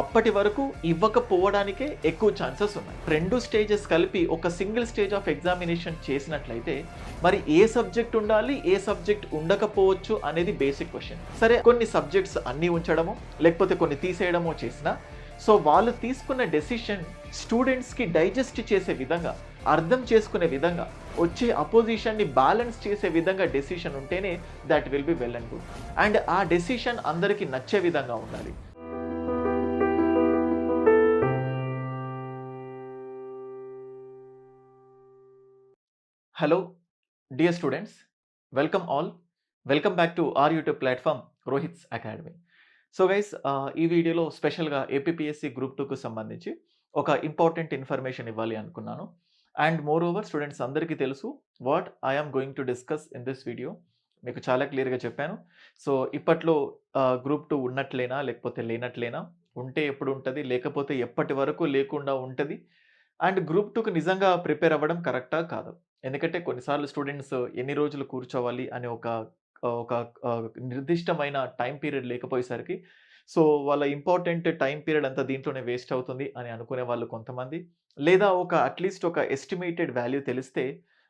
అప్పటి వరకు ఇవ్వకపోవడానికే ఎక్కువ ఛాన్సెస్ ఉన్నాయి. రెండు స్టేజెస్ కలిపి ఒక సింగిల్ స్టేజ్ ఆఫ్ ఎగ్జామినేషన్ చేసినట్లయితే మరి ఏ సబ్జెక్ట్ ఉండాలి ఏ సబ్జెక్ట్ ఉండకపోవచ్చు అనేది బేసిక్ క్వశ్చన్ సరే కొన్ని సబ్జెక్ట్స్ అన్నీ ఉంచడము లేకపోతే కొన్ని తీసేయడమో చేసినా సో వాళ్ళు తీసుకున్న డెసిషన్ స్టూడెంట్స్కి డైజెస్ట్ చేసే విధంగా అర్థం చేసుకునే విధంగా వచ్చే అపోజిషన్ని బ్యాలెన్స్ చేసే విధంగా డెసిషన్ ఉంటేనే that will be well and good and ఆ డెసిషన్ అందరికీ నచ్చే విధంగా ఉండాలి. Hello dear students welcome all welcome back to our YouTube platform Rohit's academy so guys ఈ వీడియోలో స్పెషల్గా ఏపీఎస్సి గ్రూప్ టూకు సంబంధించి ఒక ఇంపార్టెంట్ ఇన్ఫర్మేషన్ ఇవ్వాలి అనుకున్నాను. అండ్ మోర్ ఓవర్ స్టూడెంట్స్ అందరికీ తెలుసు what I'm going to discuss in this video మీకు చాలా క్లియర్గా చెప్పాను. సో ఇప్పట్లో గ్రూప్ టూ ఉన్నట్లేనా లేకపోతే లేనట్లేనా ఉంటే ఎప్పుడు ఉంటుంది లేకపోతే ఎప్పటి వరకు లేకుండా ఉంటుంది. అండ్ గ్రూప్ టూకి నిజంగా ప్రిపేర్ అవ్వడం కరెక్టా కాదు. ఎందుకంటే కొన్నిసార్లు స్టూడెంట్స్ ఎన్ని రోజులు కూర్చోవాలి అనే ఒక ఒక నిర్దిష్టమైన టైం పీరియడ్ లేకపోయేసరికి సో వాళ్ళ ఇంపార్టెంట్ టైం పీరియడ్ అంతా దీంట్లోనే వేస్ట్ అవుతుంది అని అనుకునే వాళ్ళు కొంతమంది. లేదా ఒక అట్లీస్ట్ ఒక ఎస్టిమేటెడ్ వాల్యూ తెలిస్తే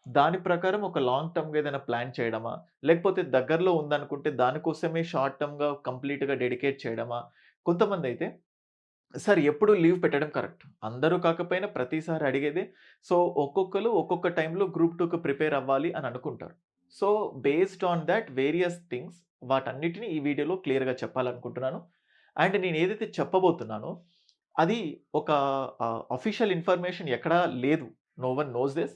దాని ప్రకారం ఒక లాంగ్ టర్మ్గా ఏదైనా ప్లాన్ చేయడమా? లేకపోతే దగ్గరలో ఉందనుకుంటే దానికోసమే షార్ట్ టర్మ్గా కంప్లీట్గా డెడికేట్ చేయడమా? కొంతమంది అయితే సార్ ఎప్పుడు లీవ్ పెట్టడం కరెక్ట్. అందరూ కాకపోయినా ప్రతిసారి అడిగేదే. సో ఒక్కొక్కరు ఒక్కొక్క టైంలో గ్రూప్ టూకి ప్రిపేర్ అవ్వాలి అని అనుకుంటారు. So based on that various things వాటన్నిటిని ఈ వీడియోలో క్లియర్గా చెప్పాలనుకుంటున్నాను. అండ్ నేను ఏదైతే చెప్పబోతున్నానో అది ఒక అఫీషియల్ ఇన్ఫర్మేషన్ ఎక్కడా లేదు. No one knows this.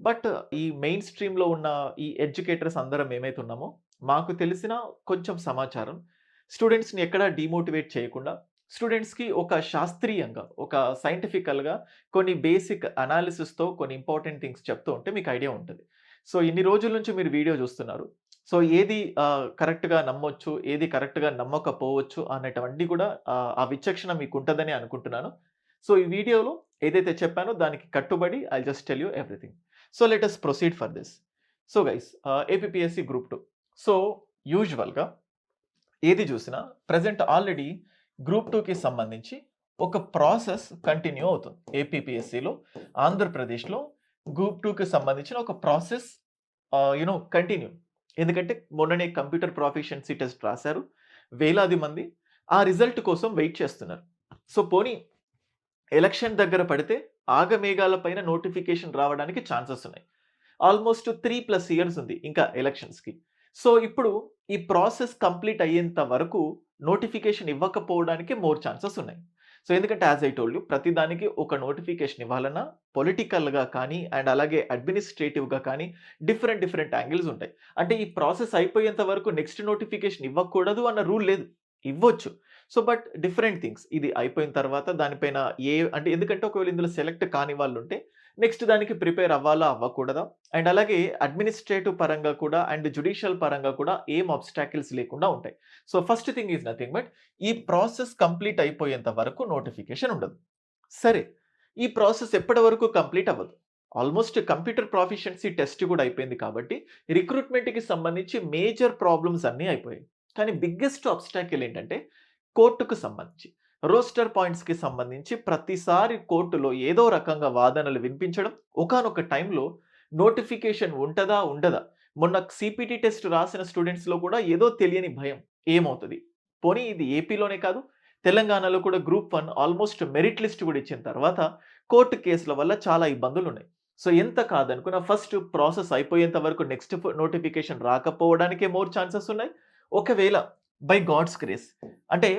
But ఈ మెయిన్ స్ట్రీమ్లో ఉన్న ఈ ఎడ్యుకేటర్స్ అందరం ఏమైతే ఉన్నామో మాకు తెలిసిన కొంచెం సమాచారం. స్టూడెంట్స్ని ఎక్కడా డిమోటివేట్ చేయకుండా స్టూడెంట్స్కి ఒక శాస్త్రీయంగా ఒక సైంటిఫికల్గా కొన్ని బేసిక్ అనాలిసిస్తో కొన్ని ఇంపార్టెంట్ థింగ్స్ చెప్తూ ఉంటే మీకు ఐడియా ఉంటుంది. సో ఇన్ని రోజుల నుంచి మీరు వీడియో చూస్తున్నారు. సో ఏది కరెక్ట్గా నమ్మొచ్చు ఏది కరెక్ట్గా నమ్మకపోవచ్చు అనేటువంటి కూడా ఆ, విచక్షణ మీకు ఉంటుందని అనుకుంటున్నాను. సో ఈ వీడియోలో ఏదైతే చెప్పానో దానికి కట్టుబడి I just tell you everything. So let us proceed for this. So guys APSC group two so యూజువల్గా ఏది చూసినా ప్రజెంట్ ఆల్రెడీ గ్రూప్ టూకి సంబంధించి ఒక ప్రాసెస్ కంటిన్యూ అవుతుంది. ఏపీఎస్సిలో ఆంధ్రప్రదేశ్లో గ్రూప్ టూకి సంబంధించిన ఒక ప్రాసెస్ యూనో కంటిన్యూ. ఎందుకంటే మొన్ననే కంప్యూటర్ ప్రాఫిషియన్సీ టెస్ట్ రాశారు. వేలాది మంది ఆ రిజల్ట్ కోసం వెయిట్ చేస్తున్నారు. సో పోనీ ఎలక్షన్ దగ్గర పడితే ఆగమేఘాల పైన నోటిఫికేషన్ రావడానికి ఛాన్సెస్ ఉన్నాయి. ఆల్మోస్ట్ త్రీ ప్లస్ ఇయర్స్ ఉంది ఇంకా ఎలక్షన్స్కి. సో ఇప్పుడు ఈ ప్రాసెస్ కంప్లీట్ అయ్యేంత వరకు నోటిఫికేషన్ ఇవ్వకపోవడానికి మోర్ ఛాన్సెస్ ఉన్నాయి. సో ఎందుకంటే యాజ్ ఐ టోల్డ్ యూ ప్రతి దానికి ఒక నోటిఫికేషన్ ఇవ్వాలన్నా పొలిటికల్గా కానీ అండ్ అలాగే అడ్మినిస్ట్రేటివ్గా కానీ డిఫరెంట్ డిఫరెంట్ యాంగిల్స్ ఉంటాయి. అంటే ఈ ప్రాసెస్ అయిపోయేంత వరకు నెక్స్ట్ నోటిఫికేషన్ ఇవ్వకూడదు అన్న రూల్ లేదు. ఇవ్వచ్చు. So but different things. ఇది అయిపోయిన తర్వాత దానిపైన ఏ అంటే ఎందుకంటే ఒకవేళ ఇందులో సెలెక్ట్ కాని వాళ్ళు ఉంటే నెక్స్ట్ దానికి ప్రిపేర్ అవ్వాలా అవ్వకూడదా? అండ్ అలాగే అడ్మినిస్ట్రేటివ్ పరంగా కూడా అండ్ జుడిషియల్ పరంగా కూడా ఏం అబ్స్టాకిల్స్ లేకుండా ఉంటాయి. So first thing is nothing but ఈ ప్రాసెస్ కంప్లీట్ అయిపోయేంత వరకు నోటిఫికేషన్ ఉండదు. సరే ఈ ప్రాసెస్ ఎప్పటి వరకు కంప్లీట్ అవ్వదు? ఆల్మోస్ట్ కంప్యూటర్ ప్రాఫిషియన్సీ టెస్ట్ కూడా అయిపోయింది కాబట్టి రిక్రూట్మెంట్కి సంబంధించి మేజర్ ప్రాబ్లమ్స్ అన్నీ అయిపోయాయి. కానీ బిగ్గెస్ట్ అబ్స్టాకిల్ ఏంటంటే కోర్టుకు సంబంధించి. రోస్టర్ పాయింట్స్కి సంబంధించి ప్రతిసారి కోర్టులో ఏదో రకంగా వాదనలు వినిపించడం ఒకానొక టైంలో నోటిఫికేషన్ ఉంటుందా ఉండదా? మొన్న సిపిటి టెస్ట్ రాసిన స్టూడెంట్స్లో కూడా ఏదో తెలియని భయం ఏమవుతుంది? పోనీ ఇది ఏపీలోనే కాదు తెలంగాణలో కూడా group one almost merit list కూడా ఇచ్చిన తర్వాత కోర్టు కేసుల వల్ల చాలా ఇబ్బందులు ఉన్నాయి సో ఎంత కాదనుకున్న ఫస్ట్ ప్రాసెస్ అయిపోయేంత వరకు నెక్స్ట్ నోటిఫికేషన్ రాకపోవడానికే మోర్ ఛాన్సెస్ ఉన్నాయి. ఒకవేళ బై గాడ్స్ క్రేస్ అంటే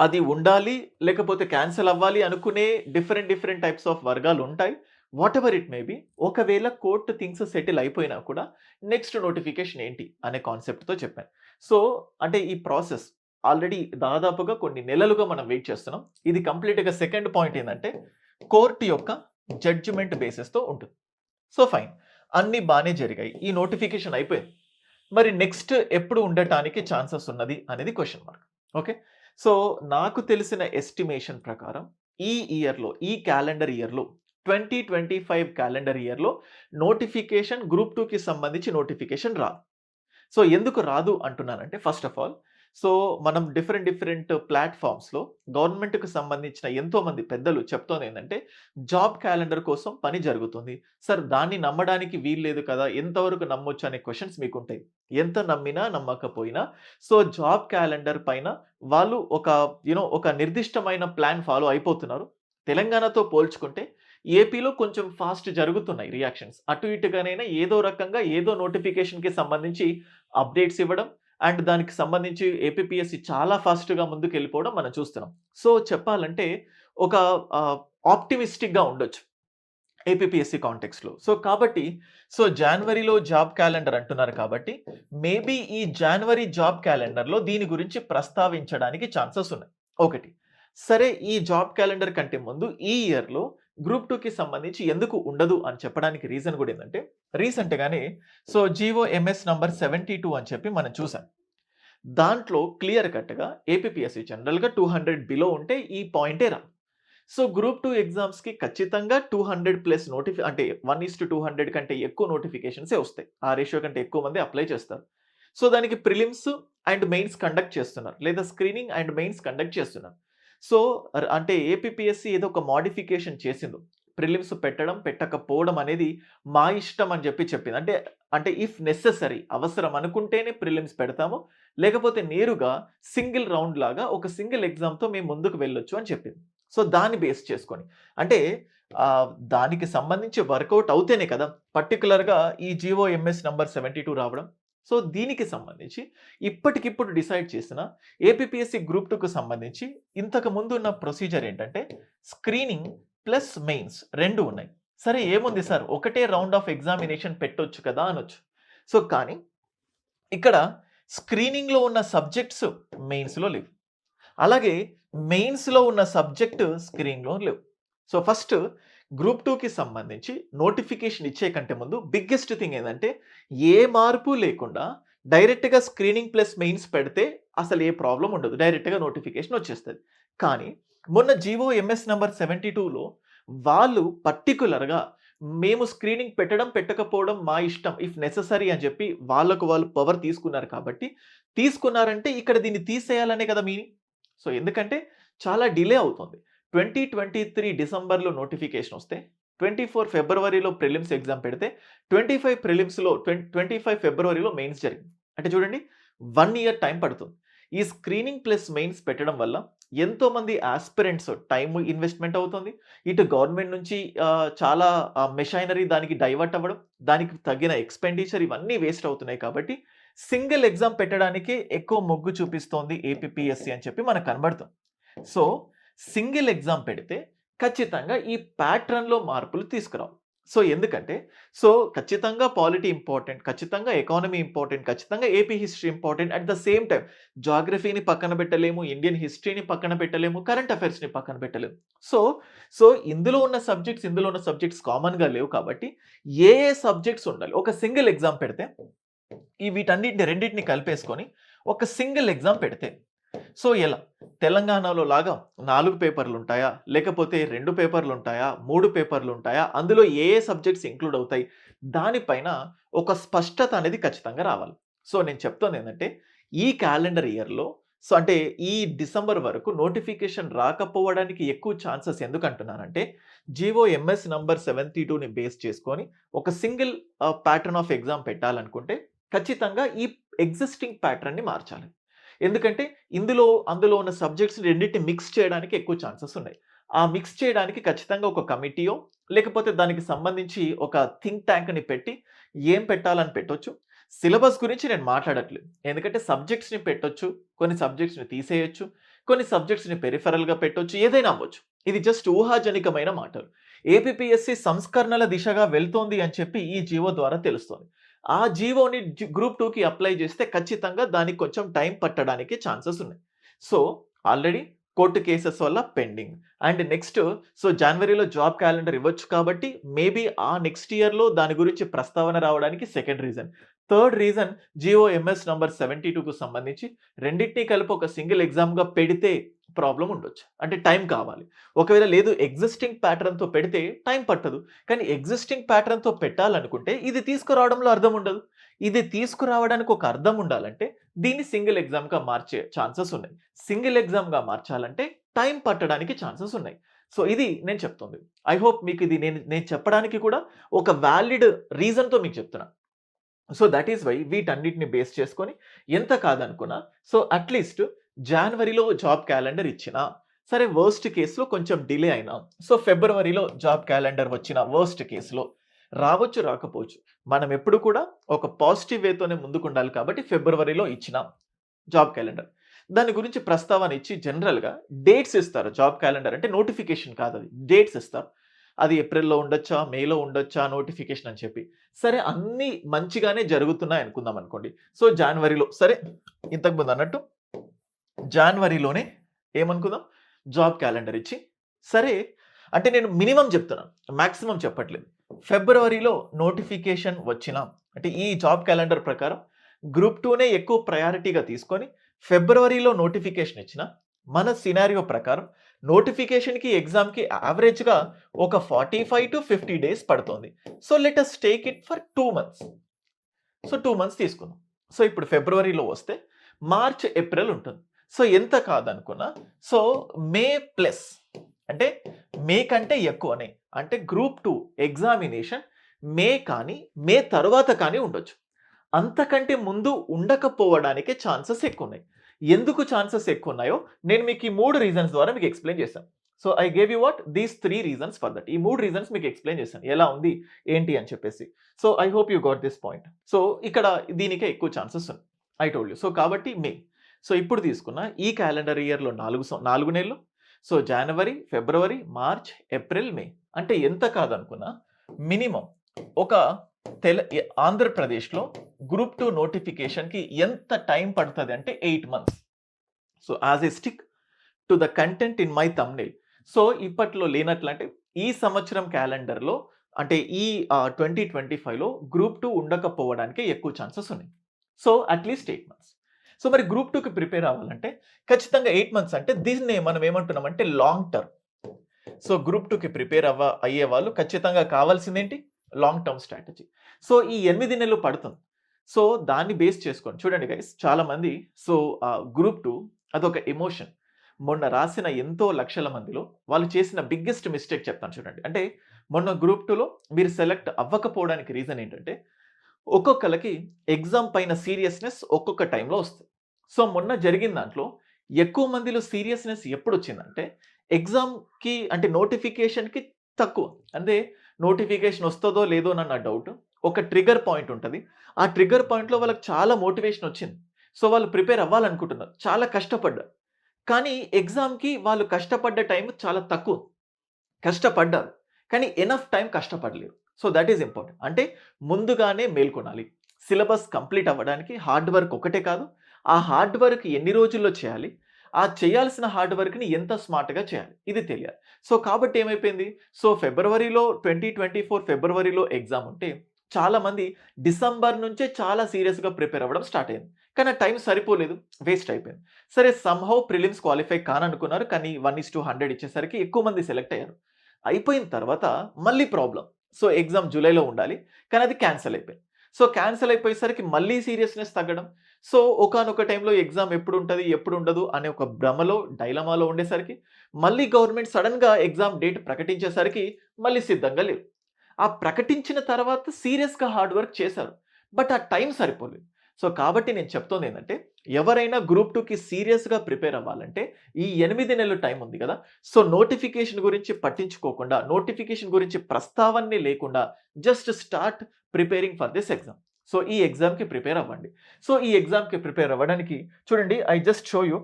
అది ఉండాలి లేకపోతే క్యాన్సిల్ అవ్వాలి అనుకునే డిఫరెంట్ డిఫరెంట్ టైప్స్ ఆఫ్ వర్గాలు ఉంటాయి. Whatever it may be ఒకవేళ కోర్టు థింగ్స్ సెటిల్ అయిపోయినా కూడా నెక్స్ట్ నోటిఫికేషన్ ఏంటి అనే కాన్సెప్ట్తో చెప్పాను. సో అంటే ఈ ప్రాసెస్ ఆల్రెడీ దాదాపుగా కొన్ని నెలలుగా మనం వెయిట్ చేస్తున్నాం. ఇది కంప్లీట్గా సెకండ్ పాయింట్ ఏంటంటే కోర్టు యొక్క జడ్జిమెంట్ బేసిస్తో ఉంటుంది. So fine. అన్నీ బాగానే జరిగాయి. ఈ నోటిఫికేషన్ అయిపోయింది. మరి నెక్స్ట్ ఎప్పుడు ఉండటానికి ఛాన్సెస్ ఉన్నది అనేది క్వశ్చన్ మార్క్. ఓకే? సో నాకు తెలిసిన ఎస్టిమేషన్ ప్రకారం ఈ ఇయర్లో ఈ క్యాలెండర్ ఇయర్లో ట్వంటీ ట్వంటీ ఫైవ్ క్యాలెండర్ ఇయర్లో నోటిఫికేషన్ గ్రూప్ టూకి సంబంధించి నోటిఫికేషన్ రాదు. సో ఎందుకు రాదు అంటున్నానంటే ఫస్ట్ ఆఫ్ ఆల్ సో, మనం డిఫరెంట్ డిఫరెంట్ ప్లాట్ఫామ్స్లో గవర్నమెంట్‌కి సంబంధించిన ఎంతోమంది పెద్దలు చెప్తోందేందంటే, జాబ్ క్యాలెండర్ కోసం పని జరుగుతుంది. సార్ దాన్ని నమ్మడానికి వీల్లేదు కదా! ఎంతవరకు నమ్మొచ్చు అనే మీకు ఉంటాయి ఎంత నమ్మినా, నమ్మకపోయినా సో, జాబ్ క్యాలెండర్ పైన వాళ్ళు ఒక యూనో ఒక నిర్దిష్టమైన ప్లాన్ ఫాలో అయిపోతున్నారు. తెలంగాణతో పోల్చుకుంటే ఏపీలో కొంచెం ఫాస్ట్ జరుగుతున్నాయి రియాక్షన్స్. అటు ఇటుగానైనా ఏదో రకంగా ఏదో నోటిఫికేషన్‌కి సంబంధించి అప్డేట్స్ ఇవ్వడం అండ్ దానికి సంబంధించి ఏపీపీఎస్‌సీ చాలా ఫాస్ట్‌గా ముందుకెళ్ళిపోవడం మనం చూస్తున్నాం. సో, చెప్పాలంటే ఒక ఆప్టిమిస్టిక్‌గా ఉండొచ్చు. ఏపీపీఎస్‌సీ కాంటెక్స్లో సో, కాబట్టి సో, జాన్వరిలో జాబ్ క్యాలెండర్ అంటున్నారు కాబట్టి, మేబీ ఈ జాన్వరి జాబ్ క్యాలెండర్‌లో దీని గురించి ప్రస్తావించడానికి ఛాన్సెస్ ఉన్నాయి. ఒకటి. సరే ఈ జాబ్ క్యాలెండర్ కంటే ముందు ఈ ఇయర్‌లో గ్రూప్ టూకి సంబంధించి ఎందుకు ఉండదు అని చెప్పడానికి రీజన్ కూడా ఏంటంటే రీసెంట్‌గానే సో, జీవో ఎంఎస్ నంబర్ 72 అని చెప్పి మనం చూసాం. దాంట్లో క్లియర్ కట్‌గా ఏపీఎస్సీ జనరల్‌గా 200 బిలో ఉంటే ఈ పాయింటే రా సో, గ్రూప్ టూ ఎగ్జామ్స్‌కి ఖచ్చితంగా 200 ప్లస్ నోటిఫి అంటే 1:200 కంటే ఎక్కువ నోటిఫికేషన్సే వస్తాయి. ఆ రేషియో కంటే ఎక్కువ మంది అప్లై చేస్తారు. సో, దానికి ప్రిలిమ్స్ అండ్ మెయిన్స్ కండక్ట్ చేస్తున్నారు. లేదా స్క్రీనింగ్ అండ్ మెయిన్స్ కండక్ట్ చేస్తున్నారు. సో, అంటే ఏపీపీఎస్‌సీ ఏదో ఒక మాడిఫికేషన్ చేసిందో. ప్రిలిమ్స్ పెట్టడం, పెట్టకపోవడం అనేది మా ఇష్టం అని చెప్పి చెప్పింది. అంటే, అంటే ఇఫ్ నెసెసరీ అవసరం అనుకుంటేనే ప్రిలిమ్స్ పెడతాము. లేకపోతే నేరుగా సింగిల్ రౌండ్ లాగా ఒక సింగిల్ ఎగ్జామ్‌తో మేము ముందుకు వెళ్ళొచ్చు అని చెప్పింది. సో, దాన్ని బేస్ చేసుకొని అంటే దానికి సంబంధించి వర్కౌట్ అవుతేనే కదా! పర్టిక్యులర్‌గా ఈ జీవో ఎంఎస్ నంబర్ 72 రావడం. సో, దీనికి సంబంధించి ఇప్పటికిప్పుడు డిసైడ్ చేసిన ఏపీపీఎస్‌సీ గ్రూప్ టూకు సంబంధించి ఇంతకు ముందు ఉన్న ప్రొసీజర్ ఏంటంటే, స్క్రీనింగ్ ప్లస్ మెయిన్స్ 2 ఉన్నాయి. సరే ఏముంది సార్ ఒకటే రౌండ్ ఆఫ్ ఎగ్జామినేషన్ పెట్టొచ్చు కదా! అనొచ్చు. సో, కానీ ఇక్కడ స్క్రీనింగ్‌లో ఉన్న సబ్జెక్ట్స్ మెయిన్స్‌లో లేవు. అలాగే మెయిన్స్‌లో ఉన్న సబ్జెక్ట్ స్క్రీనింగ్‌లో లేవు. సో, ఫస్ట్ గ్రూప్ 2కి సంబంధించి నోటిఫికేషన్ ఇచ్చే కంటే ముందు బిగ్గెస్ట్ థింగ్ ఏందంటే, ఏ మార్పు లేకుండా డైరెక్ట్‌గా స్క్రీనింగ్ ప్లస్ మెయిన్స్ పెడితే అసలు ఏ ప్రాబ్లమ్ ఉండదు. డైరెక్ట్‌గా నోటిఫికేషన్ వచ్చేస్తది. కానీ మొన్న జీవో ఎంఎస్ నంబర్ 72లో వాళ్ళు పర్టికులర్గా మేము స్క్రీనింగ్ పెట్టడం, పెట్టకపోవడం మా ఇష్టం. ఇఫ్ నెససరీ అని చెప్పి వాళ్ళకు వాళ్ళు పవర్ తీసుకున్నారు కాబట్టి, తీసుకున్నారంటే ఇక్కడ దీన్ని తీసేయాలనే కదా మీని సో, ఎందుకంటే చాలా డిలే అవుతుంది. 2023 డిసెంబర్‌లో నోటిఫికేషన్ వస్తే, 24 ఫిబ్రవరిలో ప్రిలిమ్స్ ఎగ్జామ్ పెడితే, 25 ప్రిలిమ్స్‌లో ట్వంటీ ట్వంటీ ఫైవ్ ఫిబ్రవరిలో మెయిన్స్ జరిగింది. అంటే చూడండి వన్ ఇయర్ టైం పడుతుంది. ఈ స్క్రీనింగ్ ప్లస్ మెయిన్స్ పెట్టడం వల్ల ఎంతోమంది ఆస్పిరెంట్స్ టైం ఇన్వెస్ట్‌మెంట్ అవుతుంది. ఇటు గవర్నమెంట్ నుంచి చాలా మెషైనరీ దానికి డైవర్ట్ అవ్వడం, దానికి తగిన ఎక్స్‌పెండిచర్ ఇవన్నీ వేస్ట్ అవుతున్నాయి కాబట్టి, సింగిల్ ఎగ్జామ్ పెట్టడానికే ఎక్కువ మొగ్గు చూపిస్తోంది ఏపీపీఎస్‌సీ అని చెప్పి మనకు కనబడుతుంది. సో, సింగిల్ ఎగ్జామ్ పెడితే ఖచ్చితంగా ఈ ప్యాట్రన్‌లో మార్పులు తీసుకురావు సో, ఎందుకంటే సో, ఖచ్చితంగా పాలిటీ ఇంపార్టెంట్, ఖచ్చితంగా ఎకానమీ ఇంపార్టెంట్, ఖచ్చితంగా AP history important. At the same time జాగ్రఫీని పక్కన పెట్టలేము, ఇండియన్ హిస్టరీని పక్కన పెట్టలేము, కరెంట్ అఫైర్స్‌ని పక్కన పెట్టలేము. సో, సో ఇందులో ఉన్న సబ్జెక్ట్స్, ఇందులో ఉన్న సబ్జెక్ట్స్ కామన్‌గా లేవు కాబట్టి, ఏ ఏ సబ్జెక్ట్స్ ఉండాలి. ఒక సింగిల్ ఎగ్జామ్ పెడితే, ఈ వీటన్నిటిని రెండింటిని కలిపేసుకొని ఒక సింగిల్ ఎగ్జామ్ పెడితే, సో, ఎలా? తెలంగాణలో లాగా నాలుగు పేపర్‌లు ఉంటాయా? లేకపోతే రెండు పేపర్‌లు ఉంటాయా? మూడు పేపర్‌లు ఉంటాయా? అందులో ఏ ఏ సబ్జెక్ట్స్ ఇంక్లూడ్ అవుతాయి? దానిపైన ఒక స్పష్టత అనేది ఖచ్చితంగా రావాలి. సో, నేను చెప్తోందేందంటే, ఈ క్యాలెండర్ ఇయర్‌లో సో, అంటే ఈ డిసెంబర్ వరకు నోటిఫికేషన్ రాకపోవడానికి ఎక్కువ ఛాన్సెస్ ఎందుకంటున్నానంటే, జీవో ఎంఎస్ నంబర్ 72ని బేస్ చేసుకొని ఒక సింగిల్ ప్యాటర్న్ ఆఫ్ ఎగ్జామ్ పెట్టాలనుకుంటే, ఖచ్చితంగా ఈ ఎగ్జిస్టింగ్ ప్యాటర్న్‌ని మార్చాలి. ఎందుకంటే ఇందులో, అందులో ఉన్న సబ్జెక్ట్స్ రెండింటిని మిక్స్ చేయడానికి ఎక్కువ ఛాన్సెస్ ఉన్నాయి. ఆ మిక్స్ చేయడానికి ఖచ్చితంగా ఒక కమిటీయో, లేకపోతే దానికి సంబంధించి ఒక థింక్ ట్యాంక్‌ని పెట్టి ఏం పెట్టాలని పెట్టొచ్చు. సిలబస్ గురించి నేను మాట్లాడట్లేదు. ఎందుకంటే సబ్జెక్ట్స్‌ని పెట్టొచ్చు, కొన్ని సబ్జెక్ట్స్‌ని తీసేయొచ్చు, కొన్ని సబ్జెక్ట్స్‌ని పెరిఫరల్గా పెట్టొచ్చు, ఏదైనా అవ్వచ్చు. ఇది జస్ట్ ఊహాజనికమైన మాటలు. ఏపీపీఎస్‌సీ సంస్కరణల దిశగా వెళ్తోంది అని చెప్పి ఈ జీవో ద్వారా తెలుస్తోంది. ఆ జీవోని గ్రూప్ టూకి అప్లై చేస్తే ఖచ్చితంగా దానికి కొంచెం టైం పట్టడానికి ఛాన్సెస్ ఉన్నాయి. సో, ఆల్రెడీ కోర్ట్ కేసెస్ వల్ల పెండింగ్. అండ్ నెక్స్ట్ సో, జనవరిలో జాబ్ క్యాలెండర్ ఇవ్వచ్చు కాబట్టి, మేబీ ఆ నెక్స్ట్ ఇయర్‌లో దాని గురించి ప్రస్తావన రావడానికి second reason. Third reason GOMS MS number seventy టూకు సంబంధించి రెండింటినీ కలిపి ఒక సింగిల్ ఎగ్జామ్గా పెడితే ప్రాబ్లం ఉండొచ్చు. అంటే టైం కావాలి. ఒకవేళ లేదు ఎగ్జిస్టింగ్ ప్యాటర్న్తో పెడితే టైం పట్టదు. కానీ ఎగ్జిస్టింగ్ ప్యాటర్న్తో పెట్టాలనుకుంటే ఇది తీసుకురావడంలో అర్థం ఉండదు. ఇది తీసుకురావడానికి ఒక అర్థం ఉండాలంటే దీన్ని సింగిల్ ఎగ్జామ్గా మార్చే ఛాన్సెస్ ఉన్నాయి. సింగిల్ ఎగ్జామ్గా మార్చాలంటే టైం పట్టడానికి ఛాన్సెస్ ఉన్నాయి. సో ఇది నేను చెప్తుంది. ఐ హోప్ మీకు ఇది నేను నేను చెప్పడానికి కూడా ఒక వ్యాలిడ్ రీజన్తో మీకు చెప్తున్నాను సో దట్ ఈస్ వై వీటన్నిటిని బేస్ చేసుకొని ఎంత కాదనుకున్నా సో అట్లీస్ట్ జనవరిలో జాబ్ క్యాలెండర్ ఇచ్చిన సరే వర్స్ట్ కేసులో కొంచెం డిలే అయినా సో ఫిబ్రవరిలో జాబ్ క్యాలెండర్ వచ్చిన వర్స్ట్ కేసులో రావచ్చు రాకపోవచ్చు. మనం ఎప్పుడు కూడా ఒక పాజిటివ్ వేతోనే ముందుకు ఉండాలి కాబట్టి ఫిబ్రవరిలో ఇచ్చిన జాబ్ క్యాలెండర్ దాని గురించి ప్రస్తావన ఇచ్చి జనరల్గా డేట్స్ ఇస్తారు జాబ్ క్యాలెండర్ అంటే నోటిఫికేషన్ కాదు అది డేట్స్ ఇస్తారు. అది ఏప్రిల్లో ఉండొచ్చా మేలో ఉండొచ్చా నోటిఫికేషన్ అని చెప్పి. సరే అన్నీ మంచిగానే జరుగుతున్నాయి అనుకుందాం అనుకోండి. సో జనవరిలో సరే ఇంతకుముందు అన్నట్టు జనవరిలోనే ఏమనుకుందాం? జాబ్ క్యాలెండర్ ఇచ్చి సరే అంటే నేను మినిమం చెప్తున్నాను మ్యాక్సిమం చెప్పట్లేదు. ఫిబ్రవరిలో నోటిఫికేషన్ వచ్చిన అంటే ఈ జాబ్ క్యాలెండర్ ప్రకారం గ్రూప్ టూనే ఎక్కువ ప్రయారిటీగా తీసుకొని ఫిబ్రవరిలో నోటిఫికేషన్ ఇచ్చిన మన సినారియో ప్రకారం నోటిఫికేషన్కి ఎగ్జామ్కి యావరేజ్గా ఒక forty five to fifty days పడుతుంది. So let us take it for two months. So two months తీసుకుందాం. సో ఇప్పుడు ఫిబ్రవరిలో వస్తే మార్చ్ ఏప్రిల్ ఉంటుంది. సో ఎంత కాదనుకున్నా సో మే ప్లస్ అంటే మే కంటే ఎక్కువనే అంటే గ్రూప్ టూ ఎగ్జామినేషన్ మే కానీ మే తర్వాత కానీ ఉండొచ్చు. అంతకంటే ముందు ఉండకపోవడానికి ఛాన్సెస్ ఎక్కువ ఉన్నాయి ఎందుకు ఛాన్సెస్ ఎక్కువ ఉన్నాయో నేను మీకు ఈ మూడు రీజన్స్ ద్వారా మీకు ఎక్స్ప్లెయిన్ చేశాను so I gave you what these three reasons for that ఈ మూడు రీజన్స్ మీకు ఎక్స్ప్లెయిన్ చేశాను ఎలా ఉంది? ఏంటి? అని చెప్పేసి. So I hope you got this point so ఇక్కడ దీనికే ఎక్కువ ఛాన్సెస్ ఉన్నాయి. ఐ టోల్డ్ యూ సో కాబట్టి మే. సో ఇప్పుడు తీసుకున్న ఈ క్యాలెండర్ ఇయర్లో నాలుగు నాలుగు నెలలు. So January February March April May అంటే ఎంత కాదనుకున్నా మినిమం ఒక తెల ఆంధ్రప్రదేశ్లో గ్రూప్ టూ నోటిఫికేషన్కి ఎంత టైం పడుతుంది అంటే eight months. So as a stick to the content in my thumbnail. So ఇప్పట్లో లేనట్లంటే ఈ సంవత్సరం క్యాలెండర్లో అంటే ఈ ట్వంటీ ట్వంటీ ఫైవ్లో గ్రూప్ టూ ఉండకపోవడానికి ఎక్కువ ఛాన్సెస్ ఉన్నాయి. So at least eight months. So మరి గ్రూప్ టూకి ప్రిపేర్ అవ్వాలంటే ఖచ్చితంగా ఎయిట్ మంత్స్ అంటే దీన్నే మనం ఏమంటున్నాం అంటే లాంగ్ టర్మ్ సో గ్రూప్ టూకి ప్రిపేర్ అవ్వ అయ్యే వాళ్ళు ఖచ్చితంగా కావాల్సిందేంటి? లాంగ్ టర్మ్ స్ట్రాటజీ సో ఈ ఎనిమిది నెలలు పడుతుంది. సో దాన్ని బేస్ చేసుకొని చూడండి గైస్ చాలామంది సో గ్రూప్ టూ అదొక ఎమోషన్ మొన్న రాసిన ఎంతో లక్షల మందిలో వాళ్ళు చేసిన బిగ్గెస్ట్ మిస్టేక్ చెప్తాను చూడండి. అంటే మొన్న గ్రూప్ టూలో మీరు సెలెక్ట్ అవ్వకపోవడానికి రీజన్ ఏంటంటే ఒక్కొక్కరికి ఎగ్జామ్ పైన సీరియస్నెస్ ఒక్కొక్క టైంలో వస్తుంది. సో మొన్న జరిగిన దాంట్లో ఎక్కువ మందిలో సీరియస్నెస్ ఎప్పుడు వచ్చిందంటే ఎగ్జామ్కి అంటే నోటిఫికేషన్కి తక్కువ. అంటే నోటిఫికేషన్ వస్తుందో లేదో నా డౌట్. ఒక ట్రిగర్ పాయింట్ ఉంటుంది. ఆ ట్రిగర్ పాయింట్లో వాళ్ళకి చాలా మోటివేషన్ వచ్చింది. సో వాళ్ళు ప్రిపేర్ అవ్వాలనుకుంటున్నారు. చాలా కష్టపడ్డారు. కానీ ఎగ్జామ్కి వాళ్ళు కష్టపడ్డ టైం చాలా తక్కువ. కష్టపడ్డారు. కానీ ఎనఫ్ టైం కష్టపడలేరు సో దట్ ఈజ్ ఇంపార్టెంట్ అంటే ముందుగానే మేల్కొనాలి. సిలబస్ కంప్లీట్ అవ్వడానికి హార్డ్ వర్క్ ఒకటే కాదు. ఆ హార్డ్ వర్క్ ఎన్ని రోజుల్లో చేయాలి? ఆ చేయాల్సిన హార్డ్ వర్క్ని ఎంత స్మార్ట్గా చేయాలి? ఇది తెలియాలి. సో కాబట్టి ఏమైపోయింది? సో ఫిబ్రవరిలో ట్వంటీ ట్వంటీ ఫోర్ ఫిబ్రవరిలో ఎగ్జామ్ ఉంటే చాలామంది డిసెంబర్ నుంచే చాలా సీరియస్గా ప్రిపేర్ అవ్వడం స్టార్ట్ అయింది. కానీ ఆ టైం సరిపోలేదు వేస్ట్ అయిపోయింది. సరే సమ్హౌ ప్రిలిమ్స్ క్వాలిఫై కాననుకున్నారు. కానీ వన్ ఇస్ టూ హండ్రెడ్ ఇచ్చేసరికి ఎక్కువ మంది సెలెక్ట్ అయ్యారు. అయిపోయిన తర్వాత మళ్ళీ ప్రాబ్లం సో ఎగ్జామ్ జూలైలో ఉండాలి. కానీ అది క్యాన్సిల్ అయిపోయింది. సో క్యాన్సిల్ అయిపోయేసరికి మళ్ళీ సీరియస్నెస్ తగ్గడం. సో ఒకనొక టైంలో ఎగ్జామ్ ఎప్పుడు ఉంటుంది ఎప్పుడు ఉండదు అనే ఒక భ్రమలో డైలమాలో ఉండేసరికి మళ్ళీ గవర్నమెంట్ సడన్గా ఎగ్జామ్ డేట్ ప్రకటించేసరికి మళ్ళీ సిద్ధంగా లేవు ఆ ప్రకటించిన తర్వాత సీరియస్గా హార్డ్ వర్క్ చేశారు. బట్ ఆ టైం సరిపోలేదు. సో కాబట్టి నేను చెప్తోంది ఏంటంటే ఎవరైనా గ్రూప్ టూకి సీరియస్గా ప్రిపేర్ అవ్వాలంటే ఈ ఎనిమిది నెలలు టైం ఉంది కదా. సో నోటిఫికేషన్ గురించి పట్టించుకోకుండా నోటిఫికేషన్ గురించి ప్రస్తావనే లేకుండా just start preparing for this exam so ఈ ఎగ్జామ్కి ప్రిపేర్ అవ్వండి. సో ఈ ఎగ్జామ్కి ప్రిపేర్ అవ్వడానికి చూడండి I just show you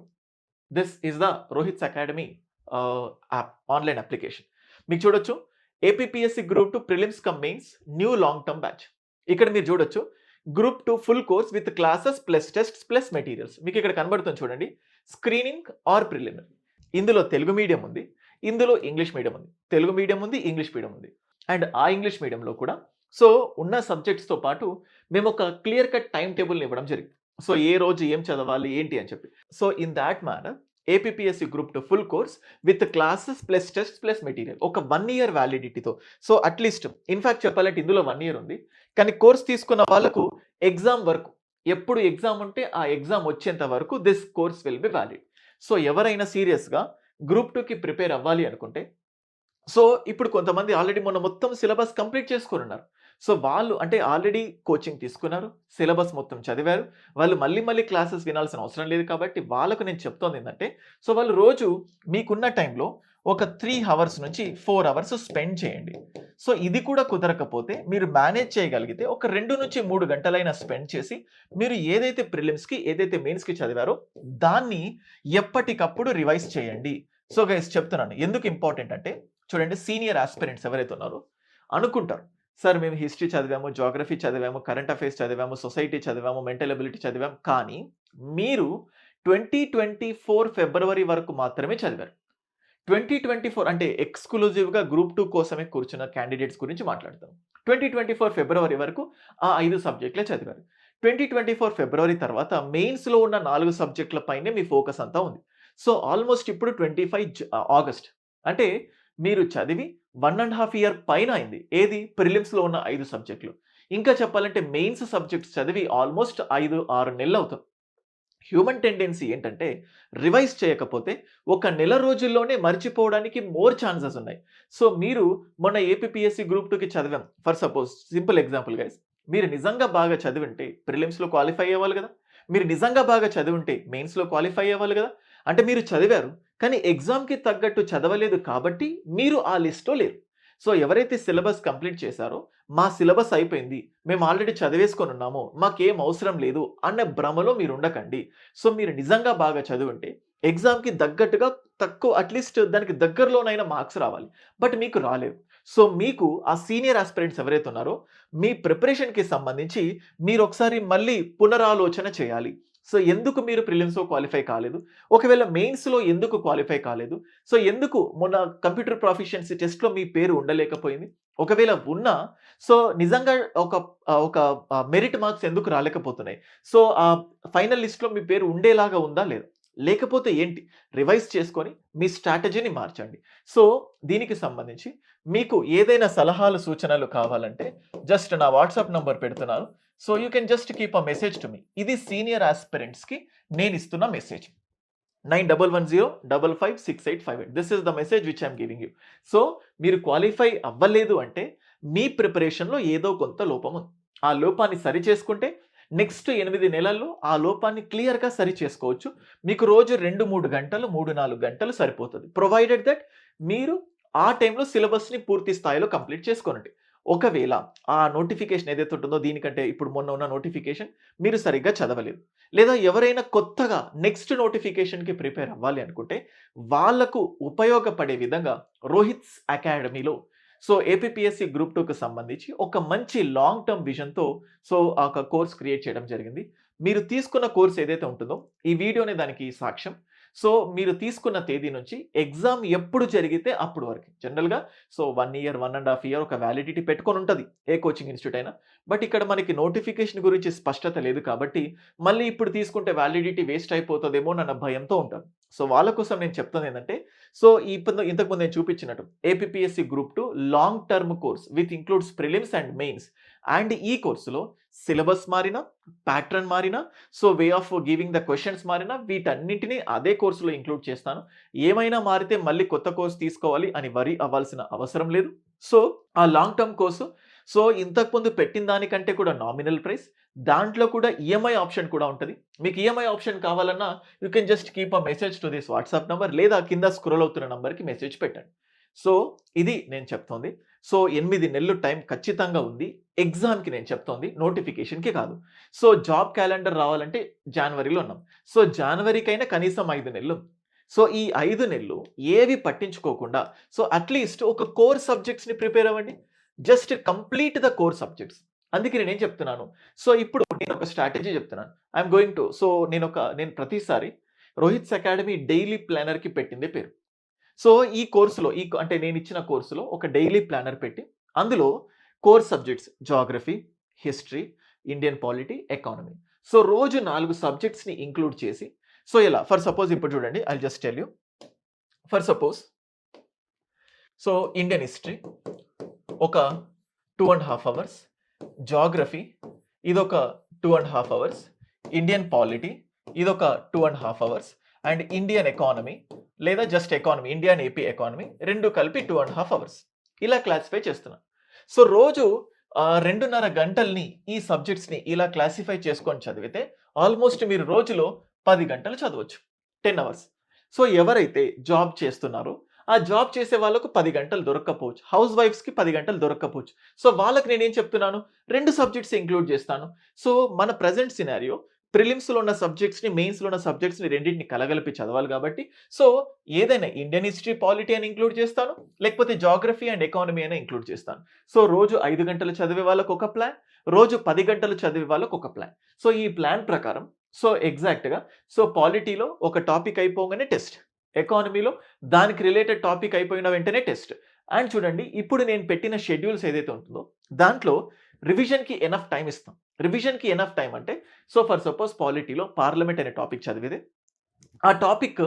this is the Rohit's academy app online application మీకు చూడొచ్చు APSC group two prelims cum mains new long term batch ఇక్కడ మీరు చూడొచ్చు group two full course with classes plus tests plus materials మీకు ఇక్కడ కనబడుతుంది చూడండి screening are preliminary ఇందులో తెలుగు మీడియం ఉంది ఇందులో ఇంగ్లీష్ మీడియం ఉంది. తెలుగు మీడియం ఉంది ఇంగ్లీష్ మీడియం ఉంది. అండ్ ఆ ఇంగ్లీష్ మీడియంలో కూడా సో ఉన్న సబ్జెక్ట్స్‌తో పాటు మేము ఒక క్లియర్ కట్ టైం టేబుల్‌ని ఇవ్వడం జరిగింది. సో ఏ రోజు ఏం చదవాలి ఏంటి అని చెప్పి. So in that manner APPSC group two full course with classes plus test plus material ఒక one year వ్యాలిడిటీతో. So at least in fact చెప్పాలంటే ఇందులో వన్ ఇయర్ ఉంది. కానీ కోర్స్ తీసుకున్న వాళ్ళకు ఎగ్జామ్ వరకు ఎప్పుడు ఎగ్జామ్ ఉంటే ఆ ఎగ్జామ్ వచ్చేంత వరకు this course will be valid so ఎవరైనా సీరియస్‌గా గ్రూప్ టూకి ప్రిపేర్ అవ్వాలి అనుకుంటే సో ఇప్పుడు కొంతమంది ఆల్రెడీ మొన్న మొత్తం సిలబస్ కంప్లీట్ చేసుకొనున్నారు. సో వాళ్ళు అంటే ఆల్రెడీ కోచింగ్ తీసుకున్నారు. సిలబస్ మొత్తం చదివారు. వాళ్ళు మళ్ళీ మళ్ళీ క్లాసెస్ వినాల్సిన అవసరం లేదు కాబట్టి వాళ్ళకు నేను చెప్తోంది ఏంటంటే సో వాళ్ళు రోజు మీకున్న టైంలో ఒక త్రీ అవర్స్ నుంచి ఫోర్ అవర్స్ స్పెండ్ చేయండి. సో ఇది కూడా కుదరకపోతే మీరు మేనేజ్ చేయగలిగితే ఒక 2-3 గంటలైనా స్పెండ్ చేసి మీరు ఏదైతే ప్రిలిమ్స్‌కి, ఏదైతే మెయిన్స్‌కి చదివారో దాన్ని ఎప్పటికప్పుడు రివైజ్ చేయండి. సో గైస్ చెప్తున్నాను. ఎందుకు ఇంపార్టెంట్ అంటే చూడండి సీనియర్ ఆస్పిరెంట్స్ ఎవరైతే ఉన్నారో అనుకుంటారు. సార్ మేము హిస్టరీ చదివాము, జాగ్రఫీ చదివాము, కరెంట్ అఫైర్స్ చదివాము, సొసైటీ చదివాము, మెంటల్ ఎబిలిటీ చదివాము. కానీ మీరు 2024 ఫిబ్రవరి వరకు మాత్రమే చదివారు. 2024 అంటే ఎక్స్‌క్లూజివ్‌గా గ్రూప్ టూ కోసమే కూర్చున్న క్యాండిడేట్స్ గురించి మాట్లాడుతాం ట్వంటీ ట్వంటీ ఫోర్ ఫిబ్రవరి వరకు ఆ ఐదు సబ్జెక్ట్‌లే చదివారు. 2024 ఫిబ్రవరి తర్వాత మెయిన్స్‌లో ఉన్న నాలుగు సబ్జెక్టుల పైనే మీ ఫోకస్ అంతా ఉంది. సో ఆల్మోస్ట్ ఇప్పుడు ట్వంటీ ఫైవ్ ఆగస్ట్ అంటే మీరు చదివి వన్ అండ్ హాఫ్ ఇయర్ పైన అయింది. ఏది ప్రిలిమ్స్‌లో ఉన్న ఐదు సబ్జెక్టులు ఇంకా చెప్పాలంటే మెయిన్స్ సబ్జెక్ట్స్ చదివి ఆల్మోస్ట్ ఐదు ఆరు నెలలు అవుతాం హ్యూమన్ టెండెన్సీ ఏంటంటే రివైజ్ చేయకపోతే ఒక నెల రోజుల్లోనే మర్చిపోవడానికి మోర్ ఛాన్సెస్ ఉన్నాయి. సో మీరు మొన్న ఏపీపీఎస్సీ గ్రూప్ టూకి చదివాం. For suppose simple example guys. మీరు నిజంగా బాగా చదివింటే ప్రిలిమ్స్‌లో క్వాలిఫై అవ్వాలి కదా మీరు నిజంగా బాగా చదివింటే మెయిన్స్‌లో క్వాలిఫై అవ్వాలి కదా అంటే మీరు చదివారు. కానీ ఎగ్జామ్‌కి తగ్గట్టు చదవలేదు కాబట్టి మీరు ఆ లిస్ట్‌లో లేరు. సో ఎవరైతే సిలబస్ కంప్లీట్ చేశారో మా సిలబస్ అయిపోయింది. మేము ఆల్రెడీ చదివేసుకొని ఉన్నాము మాకేం అవసరం లేదు అన్న భ్రమలో మీరు ఉండకండి. సో మీరు నిజంగా బాగా చదివుంటే ఎగ్జామ్‌కి తగ్గట్టుగా తక్కువ అట్‌లీస్ట్ దానికి దగ్గరలోనైనా మార్క్స్ రావాలి. బట్ మీకు రాలేదు సో మీకు ఆ సీనియర్ ఆస్పిరెంట్స్ ఎవరైతే ఉన్నారో మీ ప్రిపరేషన్‌కి సంబంధించి మీరొకసారి మళ్ళీ పునరాలోచన చేయాలి. సో ఎందుకు మీరు ప్రిలిమ్స్‌లో క్వాలిఫై కాలేదు? ఒకవేళ మెయిన్స్‌లో ఎందుకు క్వాలిఫై కాలేదు? సో ఎందుకు మొన్న కంప్యూటర్ ప్రొఫిషియన్సీ టెస్ట్‌లో మీ పేరు ఉండలేకపోయింది? ఒకవేళ ఉన్నా సో నిజంగా ఒక ఒక మెరిట్ మార్క్స్ ఎందుకు రాలేకపోతున్నాయి? సో ఆ ఫైనల్ లిస్ట్‌లో మీ పేరు ఉండేలాగా ఉందా? లేదా? లేకపోతే ఏంటి? రివైజ్ చేసుకొని మీ స్ట్రాటజీని మార్చండి. సో దీనికి సంబంధించి మీకు ఏదైనా సలహాలు, సూచనలు కావాలంటే జస్ట్ నా వాట్సాప్ నంబర్ పెడుతున్నాను. So you can just keep a message to me. ఇది సీనియర్ ఆస్పెరెంట్స్కి నేను ఇస్తున్న message. 9110556858 this is the message which I'm giving you. So మీరు క్వాలిఫై అవ్వలేదు అంటే మీ ప్రిపరేషన్‌లో ఏదో కొంత లోపం ఉంది. ఆ లోపాన్ని సరి చేసుకుంటే నెక్స్ట్ ఎనిమిది నెలల్లో ఆ లోపాన్ని క్లియర్‌గా సరి చేసుకోవచ్చు. మీకు రోజు 2, 3 గంటలు, 3, 4 గంటలు సరిపోతుంది ప్రొవైడెడ్ దట్ మీరు ఆ టైంలో సిలబస్‌ని పూర్తి స్థాయిలో కంప్లీట్ చేసుకోనండి. ఒకవేళ ఆ నోటిఫికేషన్ ఏదైతే ఉంటుందో దీనికంటే ఇప్పుడు మొన్న ఉన్న నోటిఫికేషన్ మీరు సరిగ్గా చదవలేదు. లేదా ఎవరైనా కొత్తగా నెక్స్ట్ నోటిఫికేషన్‌కి ప్రిపేర్ అవ్వాలి అనుకుంటే వాళ్ళకు ఉపయోగపడే విధంగా రోహిత్స్ అకాడమీలో సో ఏపీపీఎస్సీ గ్రూప్ టూకి సంబంధించి ఒక మంచి లాంగ్ టర్మ్ విజన్‌తో సో ఆ ఒక కోర్స్ క్రియేట్ చేయడం జరిగింది. మీరు తీసుకున్న కోర్స్ ఏదైతే ఉంటుందో ఈ వీడియోనే దానికి సాక్ష్యం. సో మీరు తీసుకున్న తేదీ నుంచి ఎగ్జామ్ ఎప్పుడు జరిగితే అప్పుడు వరకు. జనరల్‌గా so one year, one and half year ఒక వ్యాలిడిటీ పెట్టుకొని ఉంటుంది ఏ కోచింగ్ ఇన్‌స్టిట్యూట్ అయినా. బట్ ఇక్కడ మనకి నోటిఫికేషన్ గురించి స్పష్టత లేదు కాబట్టి మళ్ళీ ఇప్పుడు తీసుకుంటే వ్యాలిడిటీ వేస్ట్ అయిపోతుందేమో అన్న భయంతో ఉంటాను సో వాళ్ళ కోసం నేను చెప్తుందేంటంటే సో ఇప్పుడు ఇంతకుముందు నేను చూపించినట్టు APPSC group two long term course with includes prelims and mains. And ఈ కోర్సులో సిలబస్ మారినా, ప్యాటర్న్ మారినా, so way of giving the questions మారినా వీటన్నిటిని అదే కోర్సులో ఇంక్లూడ్ చేస్తాను. ఏమైనా మారితే మళ్ళీ కొత్త కోర్స్ తీసుకోవాలి అని వరీ అవ్వాల్సిన అవసరం లేదు. సో ఆ లాంగ్ టర్మ్ కోర్సు సో ఇంతకుముందు పెట్టిన దానికంటే కూడా నామినల్ ప్రైస్. దాంట్లో కూడా ఈఎంఐ ఆప్షన్ కూడా ఉంటుంది మీకు ఈఎంఐ ఆప్షన్ కావాలన్నా you can just keep a message to this WhatsApp number లేదా కింద స్క్రోల్ అవుతున్న నెంబర్కి మెసేజ్ పెట్టండి. సో ఇది నేను చెప్తోంది. సో ఎనిమిది నెలలు టైం ఖచ్చితంగా ఉంది. ఎగ్జామ్‌కి నేను చెప్తోంది. నోటిఫికేషన్‌కి కాదు. సో జాబ్ క్యాలెండర్ రావాలంటే జనవరిలో ఉన్నాం. సో జనవరికైనా కనీసం ఐదు నెలలు. సో ఈ ఐదు నెలలు ఏవి పట్టించుకోకుండా సో అట్‌లీస్ట్ ఒక కోర్ సబ్జెక్ట్స్‌ని ప్రిపేర్ అవ్వండి. Just complete the core subjects. అందుకే నేనేం చెప్తున్నాను. సో ఇప్పుడు నేను ఒక స్ట్రాటజీ చెప్తున్నాను. ఐఎమ్ గోయింగ్ టు సో నేను ఒక నేను ప్రతిసారి రోహిత్స్ అకాడమీ డైలీ ప్లానర్‌కి పెట్టిందే పేరు. సో ఈ కోర్సులో ఈ అంటే నేను ఇచ్చిన కోర్సులో ఒక డైలీ ప్లానర్ పెట్టి అందులో core subjects geography history Indian polity economy. So రోజు నాలుగు సబ్జెక్ట్స్ని ఇంక్లూడ్ చేసి సో ఇలా ఫర్ సపోజ్ ఇప్పుడు చూడండి I just tell you for suppose so Indian history ఒక two and half hours geography ఇదొక two and half hours Indian polity ఇదొక two and half hours and Indian economy లేదా just economy Indian AP economy రెండు కలిపి two and half hours ఇలా classify చేస్తున్నా. So రోజు రెండున్నర గంటల్ని ఈ సబ్జెక్ట్స్ని ఇలా క్లాసిఫై చేసుకొని చదివితే ఆల్మోస్ట్ మీరు రోజులో పది గంటలు చదవచ్చు. టెన్ అవర్స్ సో ఎవరైతే జాబ్ చేస్తున్నారో ఆ జాబ్ చేసే వాళ్ళకు పది గంటలు దొరక్కపోవచ్చు. హౌస్ వైఫ్స్కి పది గంటలు దొరక్కపోవచ్చు. సో వాళ్ళకి నేనేం చెప్తున్నాను? రెండు సబ్జెక్ట్స్ ఇంక్లూడ్ చేస్తాను. సో మన ప్రజెంట్ సినారియో ప్రిలిమ్స్లో ఉన్న సబ్జెక్ట్స్ని మెయిన్స్లో ఉన్న సబ్జెక్ట్స్ని రెండింటిని కలగలిపి చదవాలి కాబట్టి సో ఏదైనా ఇండియన్ హిస్టరీ పాలిటీ అని ఇంక్లూడ్ చేస్తాను లేకపోతే జాగ్రఫీ అండ్ ఎకానమీ అని ఇంక్లూడ్ చేస్తాను. సో రోజు ఐదు గంటలు చదివే వాళ్ళకు ఒక ప్లాన్ రోజు పది గంటలు చదివే వాళ్ళకు ఒక ప్లాన్. సో ఈ ప్లాన్ ప్రకారం సో ఎగ్జాక్ట్గా సో పాలిటీలో ఒక టాపిక్ అయిపోగానే టెస్ట్ ఎకానమీలో దానికి రిలేటెడ్ టాపిక్ అయిపోయిన వెంటనే టెస్ట్. అండ్ చూడండి ఇప్పుడు నేను పెట్టిన షెడ్యూల్స్ ఏదైతే ఉంటుందో దాంట్లో రివిజన్కి ఎనఫ్ టైం ఇస్తాం. రివిజన్కి ఎనఫ్ టైం అంటే సో ఫర్ సపోజ్ పాలిటీలో పార్లమెంట్ అనే టాపిక్ చదివితే ఆ టాపిక్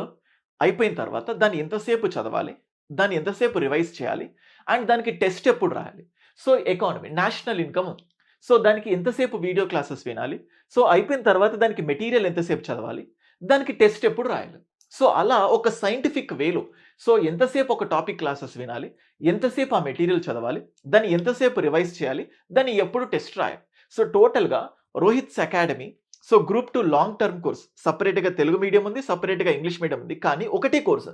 అయిపోయిన తర్వాత దాన్ని ఎంతసేపు చదవాలి? దాన్ని ఎంతసేపు రివైజ్ చేయాలి? అండ్ దానికి టెస్ట్ ఎప్పుడు రాయాలి? So economy national income so దానికి ఎంతసేపు వీడియో క్లాసెస్ వినాలి? సో అయిపోయిన తర్వాత దానికి మెటీరియల్ ఎంతసేపు చదవాలి? దానికి టెస్ట్ ఎప్పుడు రాయాలి? సో అలా ఒక సైంటిఫిక్ వేలో సో ఎంతసేపు ఒక టాపిక్ క్లాసెస్ వినాలి ఎంతసేపు ఆ మెటీరియల్ చదవాలి దాన్ని ఎంతసేపు రివైజ్ చేయాలి దాన్ని ఎప్పుడు టెస్ట్ రాయాలి. సో టోటల్గా Rohit's academy so group two long term course. సపరేట్గా తెలుగు మీడియం ఉంది సపరేట్గా ఇంగ్లీష్ మీడియం ఉంది. కానీ ఒకటే కోర్స్.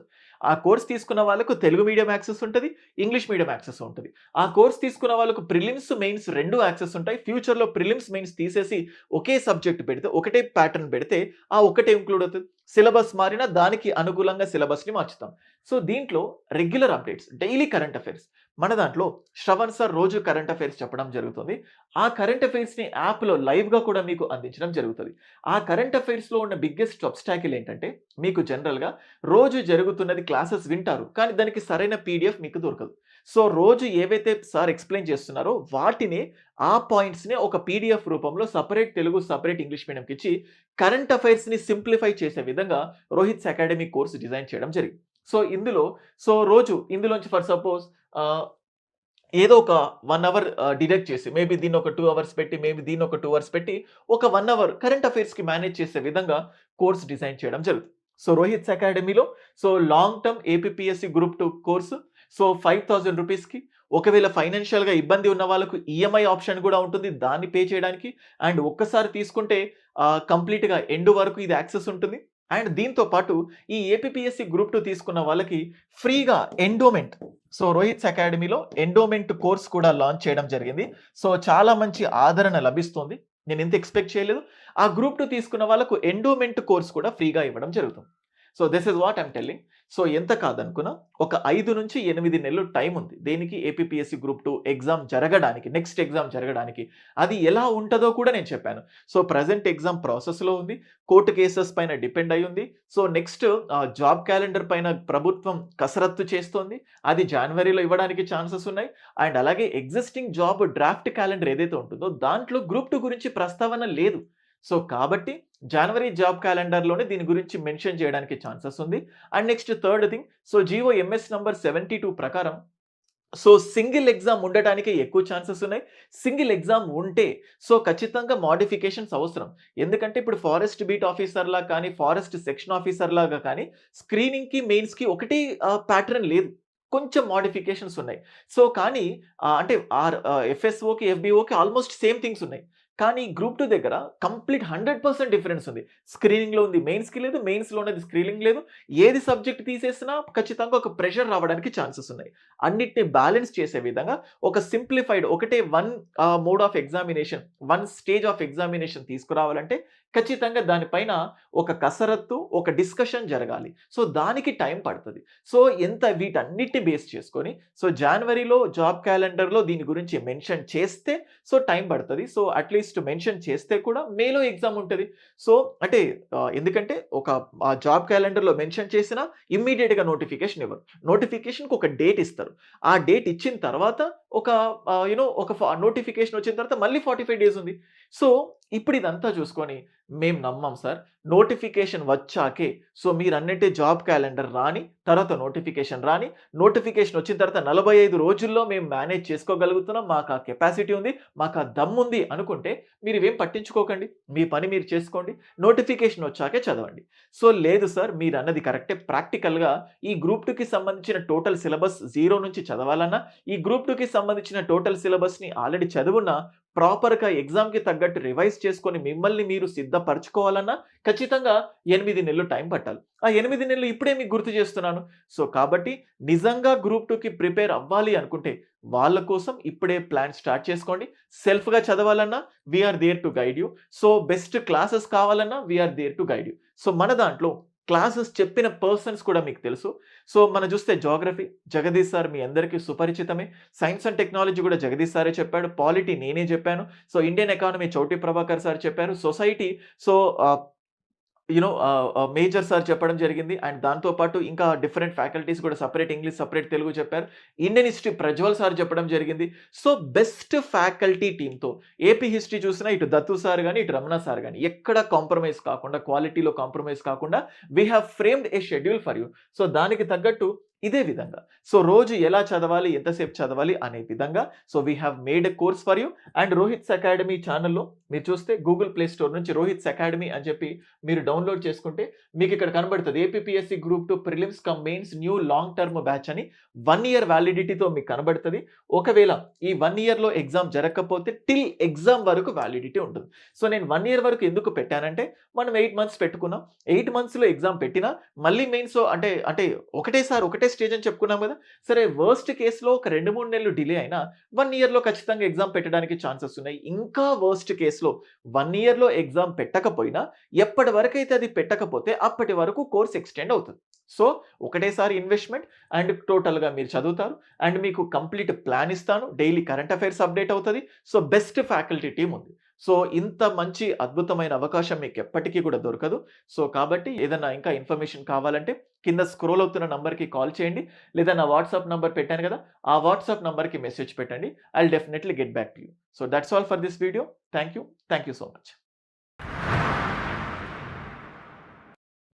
ఆ కోర్స్ తీసుకున్న వాళ్ళకు తెలుగు మీడియం యాక్సెస్ ఉంటుంది ఇంగ్లీష్ మీడియం యాక్సెస్ ఉంటుంది. ఆ కోర్స్ తీసుకున్న వాళ్ళకు ప్రిలిమ్స్ మెయిన్స్ రెండు యాక్సెస్ ఉంటాయి. ఫ్యూచర్లో ప్రిలిమ్స్ మెయిన్స్ తీసేసి ఒకే సబ్జెక్ట్ పెడితే ఒకటే ప్యాటర్న్ పెడితే ఆ ఒకటే ఇంక్లూడ్ అవుతుంది. సిలబస్ మారినా దానికి అనుకూలంగా సిలబస్ని మార్చుతాం. సో దీంట్లో regular updates daily current affairs. మన దాంట్లో శ్రవణ్ సార్ రోజు కరెంట్ అఫైర్స్ చెప్పడం జరుగుతుంది. ఆ కరెంట్ అఫైర్స్ని యాప్లో లైవ్గా కూడా మీకు అందించడం జరుగుతుంది. ఆ కరెంట్ అఫైర్స్లో ఉన్న బిగ్గెస్ట్ అబ్స్టాకిల్ ఏంటంటే మీకు జనరల్గా రోజు జరుగుతున్నది క్లాసెస్ వింటారు కానీ దానికి సరైన పీడిఎఫ్ మీకు దొరకదు. సో రోజు ఏవైతే సార్ ఎక్స్ప్లెయిన్ చేస్తున్నారో వాటిని ఆ పాయింట్స్ని ఒక పీడిఎఫ్ రూపంలో సపరేట్ తెలుగు సపరేట్ ఇంగ్లీష్ మీడియంకి ఇచ్చి కరెంట్ అఫైర్స్ని సింప్లిఫై చేసే విధంగా రోహిత్స్ అకాడమీ కోర్సు డిజైన్ చేయడం జరిగింది. సో ఇందులో సో రోజు ఇందులోంచి ఫర్ సపోజ్ ఏదో ఒక వన్ అవర్ డిడక్ట్ చేసి మేబీ దీన్ని ఒక టూ అవర్స్ పెట్టి మేబీ దీన్ని ఒక టూ అవర్స్ పెట్టి ఒక వన్ అవర్ కరెంట్ అఫైర్స్కి మేనేజ్ చేసే విధంగా కోర్స్ డిజైన్ చేయడం జరుగుతుంది. సో రోహిత్స్ అకాడమీలో so long term APSC group two course so five thousand రూపీస్కి ఒకవేళ ఫైనాన్షియల్గా ఇబ్బంది ఉన్న వాళ్ళకు ఈఎంఐ ఆప్షన్ కూడా ఉంటుంది దాన్ని పే చేయడానికి అండ్ ఒక్కసారి తీసుకుంటే కంప్లీట్గా ఎండ్ వరకు ఇది యాక్సెస్ ఉంటుంది. అండ్ దీంతో పాటు ఈ ఏపీఎస్సి గ్రూప్ టూ తీసుకున్న వాళ్ళకి ఫ్రీగా ఎండోమెంట్ సో రోహిత్స్ అకాడమీలో ఎండోమెంట్ కోర్స్ కూడా లాంచ్ చేయడం జరిగింది. సో చాలా మంచి ఆదరణ లభిస్తుంది. నేను ఎంత ఎక్స్పెక్ట్ చేయలేదు. ఆ గ్రూప్ టూ తీసుకున్న వాళ్ళకు ఎండోమెంట్ కోర్స్ కూడా ఫ్రీగా ఇవ్వడం జరుగుతుంది. So this is what I'm telling so ఎంత కాదనుకున్నా ఒక ఐదు నుంచి ఎనిమిది నెలలు టైం ఉంది. దేనికి? ఏపీఎస్సి గ్రూప్ టూ ఎగ్జామ్ జరగడానికి నెక్స్ట్ ఎగ్జామ్ జరగడానికి. అది ఎలా ఉంటుందో కూడా నేను చెప్పాను. సో ప్రజెంట్ ఎగ్జామ్ ప్రాసెస్లో ఉంది కోర్టు కేసెస్ పైన డిపెండ్ అయి ఉంది. సో నెక్స్ట్ జాబ్ క్యాలెండర్ పైన ప్రభుత్వం కసరత్తు చేస్తోంది. అది జనవరిలో ఇవ్వడానికి ఛాన్సెస్ ఉన్నాయి. అండ్ అలాగే ఎగ్జిస్టింగ్ జాబ్ డ్రాఫ్ట్ క్యాలెండర్ ఏదైతే ఉంటుందో దాంట్లో గ్రూప్ టూ గురించి ప్రస్తావన లేదు. సో కాబట్టి జనవరి జాబ్ క్యాలెండర్లోనే దీని గురించి మెన్షన్ చేయడానికి ఛాన్సెస్ ఉంది. And next third thing so GO MS number seventy two ప్రకారం సో సింగిల్ ఎగ్జామ్ ఉండటానికి ఎక్కువ ఛాన్సెస్ ఉన్నాయి. సింగిల్ ఎగ్జామ్ ఉంటే సో ఖచ్చితంగా మాడిఫికేషన్స్ అవసరం. ఎందుకంటే ఇప్పుడు ఫారెస్ట్ బీట్ ఆఫీసర్లా కానీ ఫారెస్ట్ సెక్షన్ ఆఫీసర్ లాగా కానీ స్క్రీనింగ్కి మెయిన్స్కి ఒకటి ప్యాటర్న్ లేదు. కొంచెం మాడిఫికేషన్స్ ఉన్నాయి. సో కానీ అంటే ఆర్ ఎఫ్ఎస్ఓకి ఎఫ్బిఓకి ఆల్మోస్ట్ సేమ్ థింగ్స్ ఉన్నాయి. కానీ గ్రూప్ టూ దగ్గర కంప్లీట్ హండ్రెడ్ పర్సెంట్ డిఫరెన్స్ ఉంది. స్క్రీనింగ్లో ఉంది. మెయిన్స్కి లేదు మెయిన్స్లో ఉన్నది స్క్రీనింగ్ లేదు. ఏది సబ్జెక్ట్ తీసేసినా ఖచ్చితంగా ఒక ప్రెషర్ రావడానికి ఛాన్సెస్ ఉన్నాయి. అన్నిటిని బ్యాలెన్స్ చేసే విధంగా ఒక సింప్లిఫైడ్ ఒకటే one mode of examination one stage of examination తీసుకురావాలంటే ఖచ్చితంగా దానిపైన ఒక కసరత్తు ఒక డిస్కషన్ జరగాలి. సో దానికి టైం పడుతుంది. సో ఎంత వీటన్నిటిని బేస్ చేసుకొని సో జనవరిలో జాబ్ క్యాలెండర్లో దీని గురించి మెన్షన్ చేస్తే సో టైం పడుతుంది. సో అట్లీస్ట్ మెన్షన్ చేస్తే కూడా మేలో ఎగ్జామ్ ఉంటుంది. సో అంటే ఎందుకంటే ఒక ఆ జాబ్ క్యాలెండర్లో మెన్షన్ చేసినా ఇమ్మీడియట్గా నోటిఫికేషన్ ఇవ్వరు. నోటిఫికేషన్కి ఒక డేట్ ఇస్తారు. ఆ డేట్ ఇచ్చిన తర్వాత ఒక యూనో ఒక నోటిఫికేషన్ వచ్చిన తర్వాత మళ్ళీ 45 డేస్ ఉంది. సో, ఇప్పుడు ఇదంతా చూసుకొని మేము నమ్మం సార్. నోటిఫికేషన్ వచ్చాకే సో, మీరు అన్నట్టే జాబ్ క్యాలెండర్ రాని, తర్వాత నోటిఫికేషన్ రాని, నోటిఫికేషన్ వచ్చిన తర్వాత 45 రోజుల్లో మేము మేనేజ్ చేసుకోగలుగుతున్నాం. మాకు ఆ కెపాసిటీ ఉంది. మాకు ఆ దమ్ముంది అనుకుంటే మీరు ఇవేం పట్టించుకోకండి. మీ పని మీరు చేసుకోండి. నోటిఫికేషన్ వచ్చాకే చదవండి. సో, లేదు సార్ మీరన్నది కరెక్టే. ప్రాక్టికల్‌గా ఈ గ్రూప్ టూకి సంబంధించిన టోటల్ సిలబస్ జీరో నుంచి చదవాలన్నా, ఈ గ్రూప్ టూకి సంబంధించిన టోటల్ సిలబస్‌ని ఆల్రెడీ చదివున్న ప్రాపర్‌గా ఎగ్జామ్‌కి తగ్గట్టు రివైజ్ చేసుకొని మిమ్మల్ని మీరు సిద్ధపరచుకోవాలన్నా ఖచ్చితంగా ఎనిమిది నెలలు టైం పట్టాలి. ఆ ఎనిమిది నెలలు ఇప్పుడే మీకు గుర్తు చేస్తున్నాను. సో, కాబట్టి నిజంగా గ్రూప్ టూకి ప్రిపేర్ అవ్వాలి అనుకుంటే వాళ్ళ కోసం ఇప్పుడే ప్లాన్ స్టార్ట్ చేసుకోండి. సెల్ఫ్‌గా చదవాలన్నా we are there to guide you. So, best classes కావాలన్నా we are there to guide you. So, మన దాంట్లో క్లాసెస్ చెప్పిన పర్సన్స్ కూడా మీకు తెలుసు. సో, మనం చూస్తే జోగ్రఫీ జగదీష్ సార్ మీ అందరికీ సుపరిచితమే. సైన్స్ అండ్ టెక్నాలజీ కూడా జగదీష్ సారే చెప్పాడు. పాలిటీ నేనే చెప్పాను. So, Indian economy Chowti Prabhakar sir చెప్పారు. Society so, you know major sir చెప్పడం జరిగింది. అండ్ దాంతో పాటు ఇంకా డిఫరెంట్ ఫ్యాకల్టీస్ కూడా సపరేట్ ఇంగ్లీష్, సపరేట్ తెలుగు చెప్పారు. ఇండియన్ హిస్టరీ ప్రజ్వల్ సార్ చెప్పడం జరిగింది. సో, బెస్ట్ ఫ్యాకల్టీ టీమ్‌తో ఏపీ హిస్టరీ చూసినా ఇటు దత్తు సార్ కానీ ఇటు రమణ సార్ కానీ ఎక్కడ కాంప్రమైజ్ కాకుండా క్వాలిటీలో కాంప్రమైజ్ కాకుండా we have framed a schedule for you. So, దానికి తగ్గట్టు ఇదే విధంగా. సో, రోజు ఎలా చదవాలి, ఎంతసేపు చదవాలి అనే విధంగా. So, we have made a course for you and Rohit's academy ఛానల్లో మీరు చూస్తే గూగుల్ ప్లే స్టోర్ నుంచి రోహిత్స్ అకాడమీ అని చెప్పి మీరు డౌన్‌లోడ్ చేసుకుంటే మీకు ఇక్కడ కనబడుతుంది. APSC group two prelims cum mains new long term batch అని వన్ ఇయర్ వ్యాలిడిటీతో మీకు కనబడుతుంది. ఒకవేళ ఈ వన్ ఇయర్‌లో ఎగ్జామ్ జరగకపోతే టిల్ ఎగ్జామ్ వరకు వ్యాలిడిటీ ఉంటుంది. సో, నేను వన్ ఇయర్ వరకు ఎందుకు పెట్టానంటే మనం ఎయిట్ మంత్స్ పెట్టుకున్నాం. ఎయిట్ మంత్స్‌లో ఎగ్జామ్ పెట్టినా మళ్ళీ మెయిన్స్ అంటే అంటే ఒకటేసారి ఒకటే స్టేజ్ అని చెప్పుకున్నాం కదా! సరే వర్స్ట్ కేసులో ఒక 2, 3 నెలలు డిలే అయినా వన్ ఇయర్‌లో ఖచ్చితంగా ఎగ్జామ్ పెట్టడానికి ఛాన్సెస్ ఉన్నాయి. ఇంకా వర్స్ట్ కేసులో వన్ ఇయర్‌లో ఎగ్జామ్ పెట్టకపోయినా ఎప్పటి వరకు అయితే అది పెట్టకపోతే అప్పటి వరకు కోర్స్ ఎక్స్‌టెండ్ అవుతది. సో, ఒకటేసారి ఇన్వెస్ట్‌మెంట్ అండ్ టోటల్‌గా మీరు చదువుతారు. అండ్ మీకు కంప్లీట్ ప్లాన్ ఇస్తాను. డైలీ కరెంట్ అఫైర్స్ అప్డేట్ అవుతది. సో, బెస్ట్ ఫ్యాకల్టీ టీమ్ ఉంది. సో, ఇంత మంచి అద్భుతమైన అవకాశం మీకు ఎప్పటికీ కూడా దొరకదు. సో, కాబట్టి ఏదైనా ఇంకా ఇన్ఫర్మేషన్ కావాలంటే కింద స్క్రోల్ అవుతున్న నంబర్‌కి కాల్ చేయండి. లేదా నా వాట్సాప్ నంబర్ పెట్టాను కదా! ఆ వాట్సాప్ నంబర్‌కి మెసేజ్ పెట్టండి. I will get back to you. So, that's all for this video. Thank you. Thank you so much.